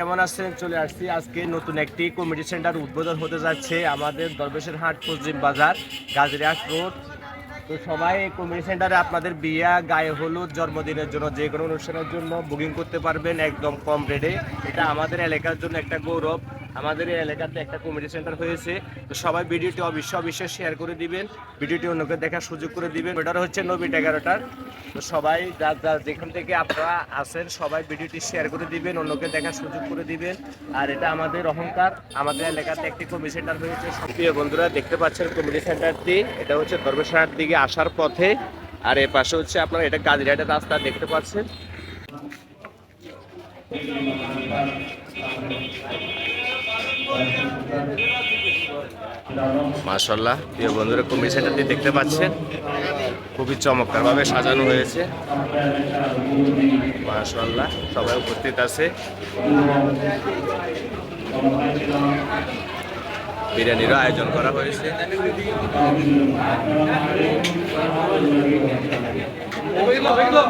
কেমন আছেন? চলে আসছি আজকে নতুন একটি কমিটি সেন্টার উদ্বোধন হতে যাচ্ছে আমাদের দরবেশের হাট পশ্চিম বাজার, গাজরিয়াস রোড। তো সবাই এই কমিটি সেন্টারে আপনাদের বিয়া, গায়ে হলুদ, জন্মদিনের জন্য যে কোনো অনুষ্ঠানের জন্য বুকিং করতে পারবেন একদম কম রেটে এটা আমাদের এলাকার জন্য একটা গৌরব। আমাদের এই এলাকাতে একটা কমিটি সেন্টার হয়েছে। তো সবাই ভিডিওটি অবশ্যই অবশ্যই শেয়ার করে দিবেন। ভিডিওটি অন্যকে দেখার সুযোগ করে দিবেন। ওটার হচ্ছে নবীট এগারোটার। তো সবাই যা যা যেখান থেকে আপনারা আসেন সবাই ভিডিওটি শেয়ার করে দিবেন, অন্যকে দেখার সুযোগ করে দিবেন। আর এটা আমাদের অহংকার। আমাদের এলাকাতে একটি কমিটি সেন্টার হয়েছে। প্রিয় বন্ধুরা, দেখতে পাচ্ছেন কমিটি সেন্টারটি এটা হচ্ছে দরবেশাহাট দিকে আসার পথে। আর এর পাশে হচ্ছে আপনারা এটা কাজিরহাটের রাস্তা দেখতে পাচ্ছেন। মাশাল্লাহ প্রিয় বন্ধুরা কমিটি সেন্টারটি দেখতে পাচ্ছেন। খুবই চমৎকারভাবে সাজানো হয়েছে। মাশাল্লাহ সবাই উপস্থিত আছে। বিরিয়ানিরও আয়োজন করা হয়েছে। মাশাল্লাহ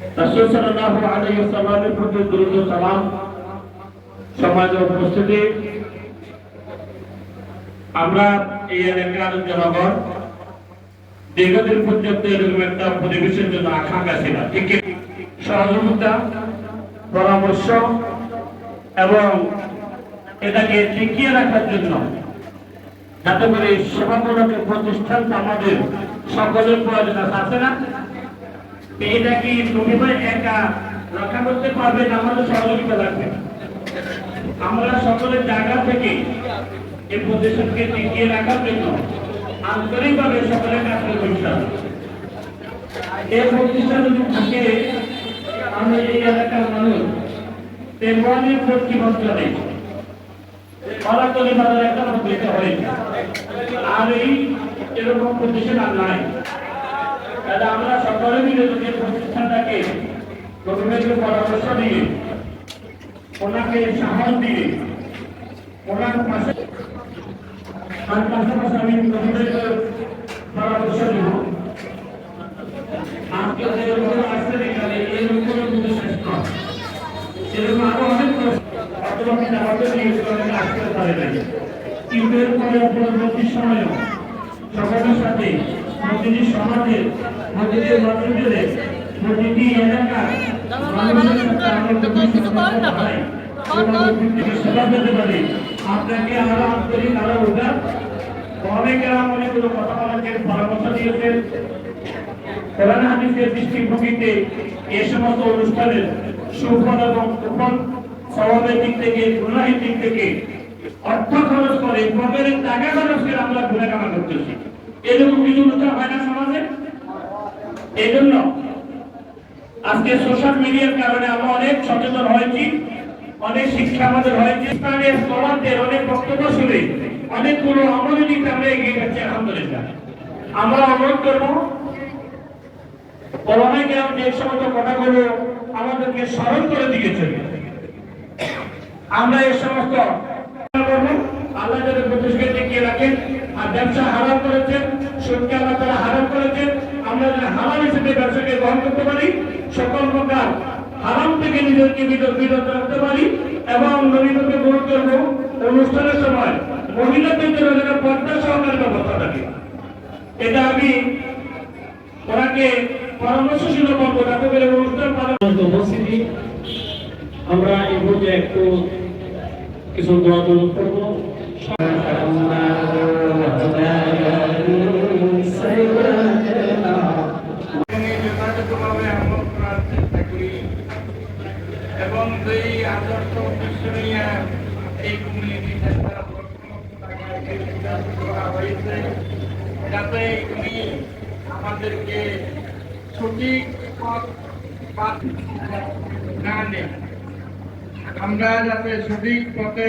রাসূল সাল্লাল্লাহু আলাইহি ওয়াসাল্লামের প্রতি দরুদ ও সালাম। উপস্থিতি আমরা এই এলাকার জনগণ দীর্ঘদিন পর্যন্ত এরকম একটা পরিবেশের জন্য আকাঙ্ক্ষা ছিল। ঠিক সহযোগিতা পরামর্শ এবং এটাকে টিকিয়ে রাখার জন্য যাতে করে সেবামূলক প্রতিষ্ঠান আমাদের সকলের প্রয়োজন আছে, না? এটা কি ভাই একা রক্ষা করতে পারবে না আমাদের সহযোগিতা লাগবে। আমরা সকলের জায়গা থেকে এই প্রতিষ্ঠানকে টিকিয়ে রাখার জন্য আন্তরিকভাবে সকলের কাছে করতে হবে এই প্রতিষ্ঠান যদি থাকে আমি এই এলাকার মানুষ তেমনি নেই কলাতলি বাজার একটা প্রতিষ্ঠা হয়েছে আর এই এরকম প্রতিষ্ঠান আর নাই। তাহলে আমরা সকলে মিলে যদি প্রতিষ্ঠানটাকে গভর্নমেন্টের পরামর্শ দিয়ে, ওনাকে সাহস দিয়ে, ওনার পাশে আর পাশাপাশি আমি গভর্নমেন্টের পরামর্শ দিব আজকে যে লোকগুলো আসছে এখানে এই লোকগুলো কিন্তু শ্রেষ্ঠ এরকম আরও অনেক অথবা আমাদের আসতে এরপরে পরবর্তী সময়ও সকলের সাথে প্রতিটি সমাজের প্রতিটি মন্দিরে প্রতিটি পারি। আপনাকে আরও আন্তরিক আরও উদার অনেকের অনেকগুলো কথা বলেছেন পরামর্শ দিয়েছেন। কোরআন হাদিসের দৃষ্টিভঙ্গিতে এই সমস্ত অনুষ্ঠানের সুফল এবং কুফল স্বভাবের দিক থেকে গুণাহের দিক থেকে অর্থ খরচ করে পকেটের টাকা খরচ করে আমরা ঘুরে কামা করতেছি। এরকম কিছু অনুষ্ঠান হয় না সমাজে? এই জন্য আজকে সোশ্যাল মিডিয়ার কারণে আমরা অনেক সচেতন হয়েছি, অনেক শিক্ষা আমাদের হয়েছে ইসলামের স্কলারদের অনেক বক্তব্য শুনে অনেকগুলো আমলের আমরা এগিয়ে যাচ্ছি, আলহামদুলিল্লাহ। আমরা অনুরোধ করব করোনা কেন যে সমস্ত কথাগুলো আমাদেরকে স্মরণ করে দিয়েছে, আমরা এই সমস্ত আল্লাহ যাদের প্রতিষ্ঠাকে টিকিয়ে রাখেন আর ব্যবসা হারাম করেছেন, সুদকে আল্লাহ তারা হারাম করেছেন। আমরা যেন হারাম হিসেবে ব্যবসাকে গ্রহণ করতে পারি, সকল প্রকার হারাম থেকে নিজেকে বিরত রাখতে পারি এবং নবীনকে গ্রহণ করব। অনুষ্ঠানের সময় মহিলাদের জন্য যেন পর্দা সহকারে ব্যবস্থা থাকে। এটা আমি ওনাকে পরামর্শ ছিল বলব, যাতে করে অনুষ্ঠান উপস্থিতি। আমরা এই মুহূর্তে একটু কিছু দোয়া করব। এবং এই আদর্শ উদ্দেশ্য নিয়ে এই কমিউনিটি করা হয়েছে। যাতে উনি আমাদেরকে সঠিক পথ না নেই আমরা যাতে সঠিক পথে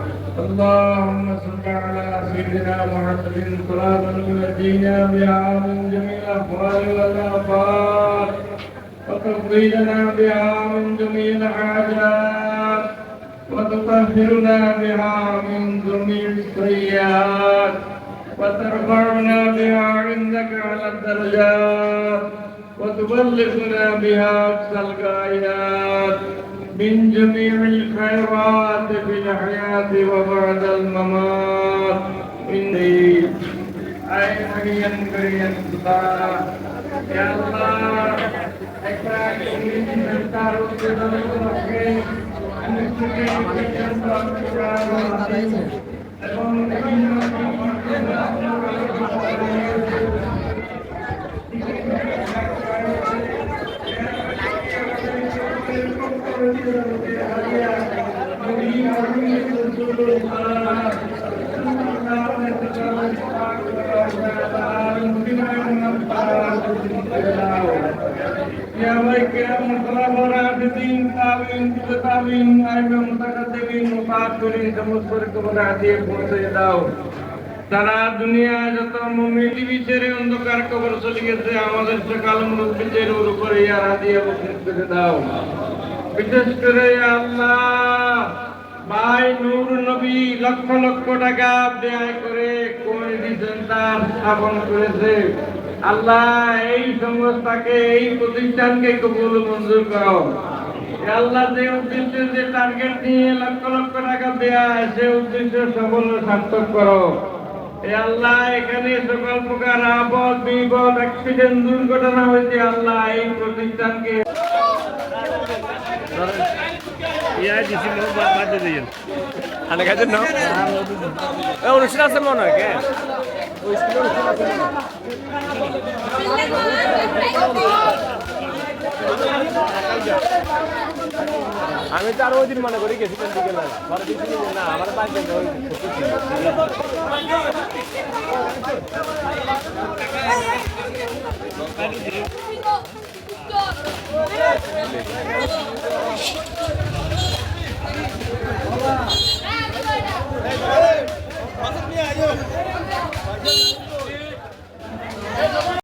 اللهم صل على سيدنا محمد صلاة تنجينا بها من جميع الاحوال والآفات. وتقضينا بها من جميع الحاجات. وتطهرنا بها من جميع السيئات. وترفعنا بها عندك على الدرجات. وتبلغنا بها أقصى الغايات. من جميع الخيرات في الحياة وبعد الممات. إني أي حيا كريا. الله يا الله. أكبر সারা দুনিয়া যত মুমিনি ছেড়ে অন্ধকার কবর চলে গেছে, আমাদের সকাল মুরব্বীদের উপরে ইয়ারা দিয়ে দাও। বিশেষ করে আল্লাহ, ভাই নূর নবী লক্ষ লক্ষ টাকা ব্যয় করে কমিটি সেন্টার স্থাপন করেছে। আল্লাহ, এই সংস্থাকে, এই প্রতিষ্ঠানকে কবুল মঞ্জুর করো। আল্লাহ যে উদ্দেশ্যে, যে টার্গেট নিয়ে লক্ষ লক্ষ টাকা দেয়া সে উদ্দেশ্য সফল ও সার্থক করো। আল্লাহ এখানে সকল প্রকার আপদ বিপদ অ্যাক্সিডেন্ট দুর্ঘটনা হয়েছে আল্লাহ এই প্রতিষ্ঠানকে। অনুষ্ঠান আছে মনে হয় কে? আমি তো আরও ওই দিন মনে করি গেছি কোন দিকে না না আমার বাইক